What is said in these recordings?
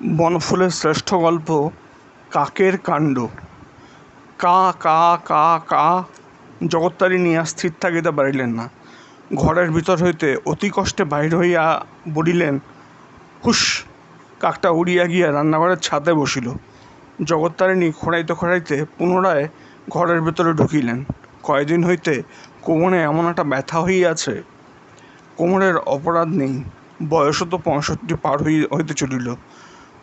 বনফুলের শ্রেষ্ঠ গল্প, কাকের কাণ্ড। কা কা কা কা জগত্তারিণী আর স্থির থাকিতে পারিলেন না। ঘরের ভিতর হইতে অতি কষ্টে বাহির হইয়া বলিলেন হুস কাকটা উড়িয়া গিয়া রান্নাঘরের ছাদে বসিল। জগত্তারিণী খোঁড়াইতে খোঁড়াইতে পুনরায় ঘরের ভিতরে ঢুকিলেন। কয়দিন হইতে কোমরে এমন একটা ব্যথা হইয়াছে, কোমরের অপরাধ নেই, বয়সও তো পঁয়ষট্টি পার হই, হইতে চলিল।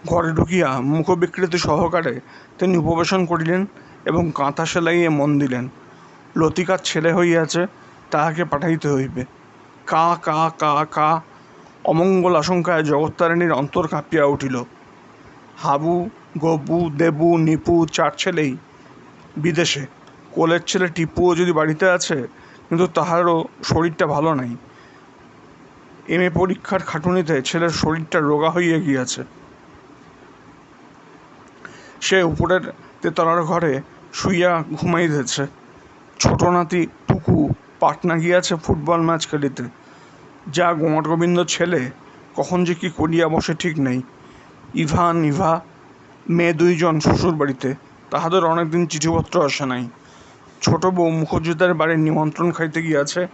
ঘরে ঢুকিয়া মুখবিকৃতি সহকারে তিনি উপবেশন করিলেন এবং কাঁথা সেলাইয়ে মন দিলেন। লতিকার ছেলে হইয়াছে, তাহাকে পাঠাইতে হইবে। কা কা কা কা, অমঙ্গল আশঙ্কায় জগত্তারিণীর অন্তর কাঁপিয়া উঠিল। হাবু, গবু, দেবু, নিপু চার ছেলেই বিদেশে। কোলের ছেলে টিপুও যদি বাড়িতে আছে, কিন্তু তাহারও শরীরটা ভালো নাই। এম এ পরীক্ষার খাটুনিতে ছেলের শরীরটা রোগা হইয়া গিয়াছে। সে উপরের তেতলার ঘরে শুইয়া ঘুমাইতেছে ছোট নাতি টুকু পাটনা গিয়াছে ফুটবল ম্যাচ খেলিতে। যা গোবিন্দ ছেলে, কখন যে কি করিয়া বসে ঠিক নেই। ইভা মেয়ে দুইজন শ্বশুর বাড়িতে, তাহাদের অনেকদিন চিঠিপত্র আসে নাই। ছোট বউ মুখুজ্জেদের বাড়ির নিমন্ত্রণ খাইতে গিয়াছে,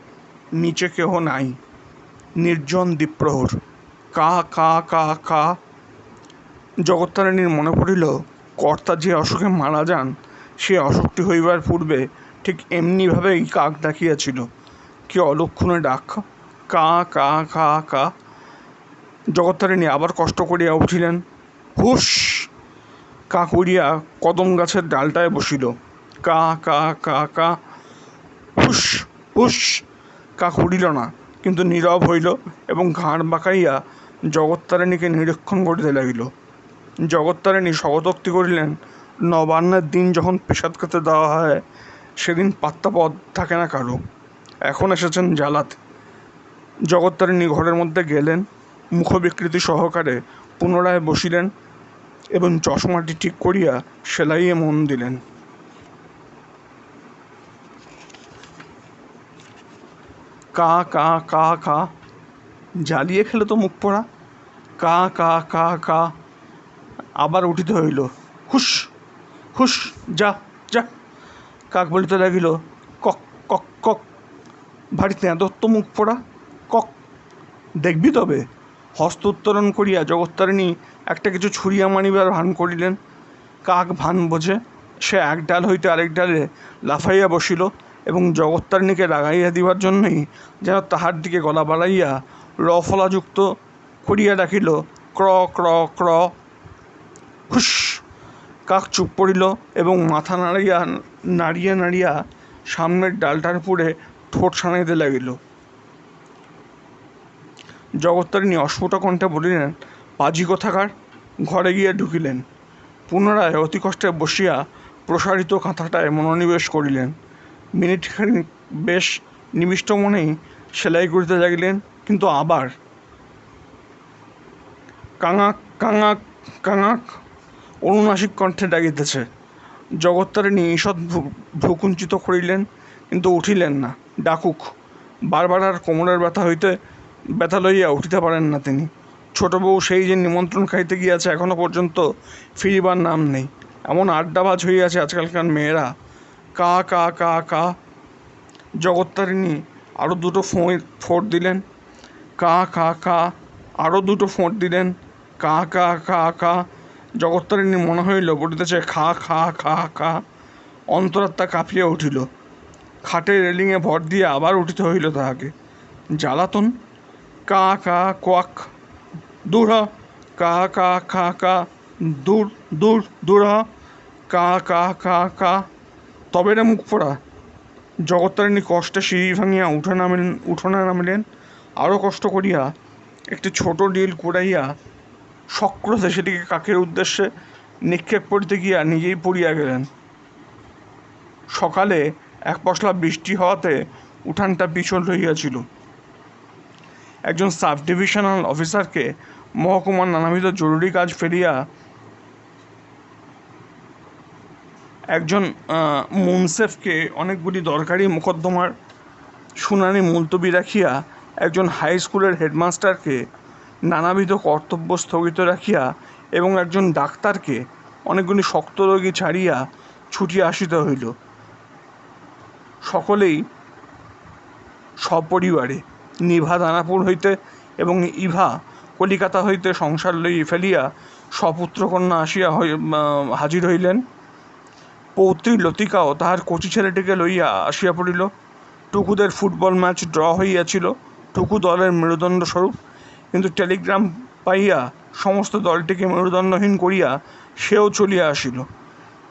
নিচে কেহ নাই। নির্জন দ্বীপ্রহর। কা কা কা কা। জগত্তারিণীর মনে পড়িল কর্তা যে অসুখে মারা যান, সে অসুখটি হইবার পূর্বে ঠিক এমনিভাবেই কাক ডাকিয়াছিল। কি অলক্ষণে ডাক? কা কা কা কা। জগত্তারিণী আবার কষ্ট করিয়া উঠিলেন। হুস কাক উড়িয়া কদম গাছের ডালটায় বসিল। কা কা কা কা। হুস হুস কাক উড়িল না, কিন্তু নীরব হইল এবং ঘাড় বাঁকাইয়া জগত্তারিণীকে নিরীক্ষণ করিতে লাগিল। জগত্তারিণী শপথোক্তি করিলেন, নবান্নের দিন যখন পেশাদ খেতে দেওয়া হয়, সেদিন পাত্তা পদ থাকে না কারও। এখন এসেছেন জ্বালাতে জগত্তারিণী ঘরের মধ্যে গেলেন, মুখবিকৃতি সহকারে পুনরায় বসিলেন এবং চশমাটি ঠিক করিয়া সেলাইয়ে মন দিলেন। কা কা কা কা, জ্বালিয়ে খেলে তো মুখ পড়া। কা কা কা কা আবার উঠিতে হইল। হুস হুস যা যা। কাক বলিতে লাগিল, কক কক কক। ভারী তেঁদত্ত মুখ পড়া কক। দেখবি তবে, হস্ত উত্তোলন করিয়া জগত্তারিণী একটা কিছু ছুরিয়া মানিবার ভান করিলেন। কাক ভান বোঝে, সে এক ডাল হইতে আরেক ডালে লাফাইয়া বসিল এবং জগত্তারিণীকে রাগাইয়া দিবার জন্যই যেন তাহার দিকে গলা বাড়াইয়া রফলাযুক্ত করিয়া ডাকিল, ক্র ক্র ক্র। হুস কাক চুপ পড়িল এবং মাথা নাড়িয়া নাড়িয়া নাড়িয়া সামনের ডালটার উপরে ঠোঁট সানাইতে লাগিল। জগত্তারিণী অস্ফুট কণ্ঠে বলিলেন পাজি কোথাকার? ঘরে গিয়ে ঢুকিলেন। পুনরায় অতি কষ্টে বসিয়া প্রসারিত কাঁথাটায় মনোনিবেশ করিলেন। মিনিটখানি বেশ নিবিষ্ট মনেই সেলাই করিতে লাগিলেন, কিন্তু আবার কাঙাক কাঙাক কাঙাক অনুনাসিক কণ্ঠে ডাকিতেছে। জগত্তারিণী ঈষৎ ভ্রুকুঞ্চিত করিলেন, কিন্তু উঠিলেন না। ডাকুক, বারবার আর কোমরের ব্যথা হইতে, ব্যথা লইয়া উঠিতে পারেন না তিনি। ছোট বউ সেই যে নিমন্ত্রণ খাইতে গিয়াছে, এখনও পর্যন্ত ফিরিবার নাম নেই। এমন আড্ডাবাজ হইয়াছে আজকালকার মেয়েরা। কা কা কা কা। জগত্তারিণী আরও দুটো ফোঁ ফোঁট দিলেন। কা কা কা। আরও দুটো ফোঁট দিলেন। কা কা কা কা। জগত্তারিণী মনে হইল বলিতেছে খা খা খা খা, অন্তরাত্মা কাঁপিয়া উঠিল। খাটে রেলিংয়ে ভর দিয়ে আবার উঠিতে হইল তাহাকে। জ্বালাতন? কা কা, কোয়াক। দূর কা কা, খা কা দূর দূর দূর কা কা কা কা তবে রে মুখ পড়া জগত্তারিণী কষ্টে সিঁড়ি ভাঙিয়া উঠে নামিলেন, উঠোনে নামিলেন। আরও কষ্ট করিয়া একটি ছোট ডিল কুড়াইয়া সক্রোধে সেটিকে কাকের উদ্দেশ্যে নিক্ষেপ করিতে গিয়া নিজেই পড়িয়া গেলেন। সকালে এক পশলা বৃষ্টি হওয়াতে উঠানটা পিছল হইয়াছিল একজন সাব ডিভিশনাল অফিসারকে মহকুমার নানাবিধ জরুরি কাজ ফেরিয়া একজন মুনসেফকে অনেকগুলি দরকারি মোকদ্দমার শুনানি মুলতবি রাখিয়া একজন হাই স্কুলের হেডমাস্টারকে নানাবিধ কর্তব্য স্থগিত রাখিয়া এবং একজন ডাক্তারকে অনেকগুলি শক্ত রোগী ছাড়িয়া ছুটিয়া আসিতে হইল। সকলেই সপরিবারে নিভা দানাপুর হইতে এবং ইভা কলিকাতা হইতে সংসার লইয়া ফেলিয়া সপুত্রকন্যা আসিয়া হাজির হইলেন। পৌত্রী লতিকাও তাহার কচি ছেলেটিকে লইয়া আসিয়া পড়িল। টুকুদের ফুটবল ম্যাচ ড্র হইয়াছিল। টুকু দলের মেরুদণ্ড স্বরূপ কিন্তু টেলিগ্রাম পাইয়া সমস্ত দলটিকে মেরুদণ্ডহীন করিয়া সেও চলিয়া আসিল।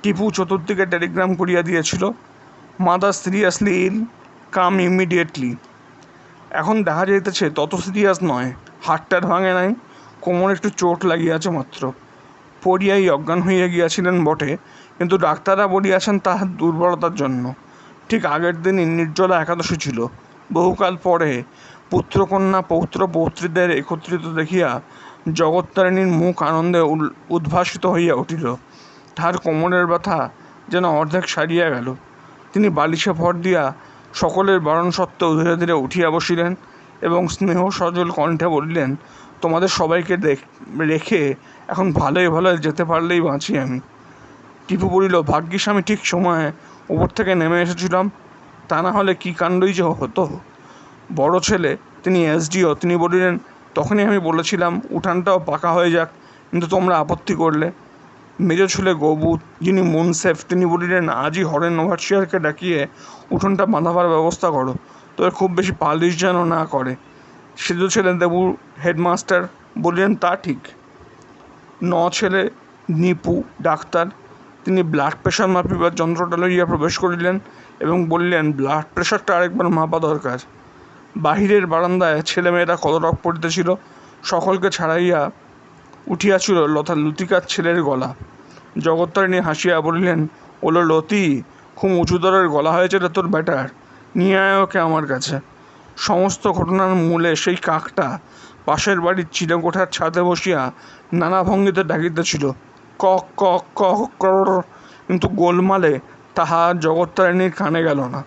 টিপু চতুর্দিকে টেলিগ্রাম করিয়া দিয়েছিল, mother seriously ill, come immediately. এখন দেখা যাইতেছে তত সিরিয়াস নয় হাটটার ভাঙে নাই, কোমরে একটু চোট লাগিয়াছে মাত্র। পড়িয়াই অজ্ঞান হইয়া গিয়াছিলেন বটে, কিন্তু ডাক্তাররা বলিয়াছেন তাহার দুর্বলতার জন্য। ঠিক আগের দিনই নির্জলা একাদশী ছিল। বহুকাল পরে পুত্রকন্যা, পৌত্র, পৌত্রীদের একত্রিত দেখিয়া জগত্তারিণীর মুখ আনন্দে উদ্ভাসিত হইয়া উঠিল। তাহার কোমরের ব্যথা যেন অর্ধেক সারিয়া গেল। তিনি বালিশে ভর দিয়া সকলের বারণ সত্ত্বেও ধীরে ধীরে উঠিয়া বসিলেন এবং স্নেহ সজল কণ্ঠে বলিলেন, তোমাদের সবাইকে রেখে এখন ভালোই ভালোই যেতে পারলেই বাঁচি আমি। টিপু বলিল, ভাগ্যিস আমি ঠিক সময়ে উপর থেকে নেমে এসেছিলাম। তা না হলে কী কাণ্ডই যে হতো? বড় ছেলে, তিনি এসডিও তিনি বলিলেন, তখনই আমি বলেছিলাম, উঠানটাও পাকা হয়ে যাক, কিন্তু তোমরা আপত্তি করলে। মেজ ছেলে গবু যিনি মুনসেফ, তিনি বলিলেন, আজই হরেন ওভারসিয়ারকে ডাকিয়ে উঠোনটা বাঁধাবার ব্যবস্থা করো। তবে খুব বেশি পালিশ যেন না করে। সেজ ছেলে দেবু হেডমাস্টার বলিলেন, তা ঠিক। ন ছেলে নিপু, ডাক্তার, তিনি ব্লাড প্রেশার মাপিবার যন্ত্রটা লইয়া প্রবেশ করিলেন এবং বললেন, ব্লাড প্রেশারটা আরেকবার মাপা দরকার। বাহিরের বারান্দায় ছেলেমেয়েরা কদরক পড়িতেছিল সকলকে ছাড়াইয়া উঠিয়াছিল লতা লতিকার ছেলের গলা জগত্তারিণী হাসিয়া বলিলেন ওলো লতি খুব উঁচু দরের গলা হয়েছে রে তোর ব্যাটার নিয়ে আয় ওকে আমার কাছে সমস্ত ঘটনার মূলে সেই কাকটা পাশের বাড়ির চিলেকোঠার ছাদে বসিয়া নানা ভঙ্গিতে ডাকিতেছিল কক কক কক কর কিন্তু গোলমালে তাহা জগত্তারিণীর কানে গেল না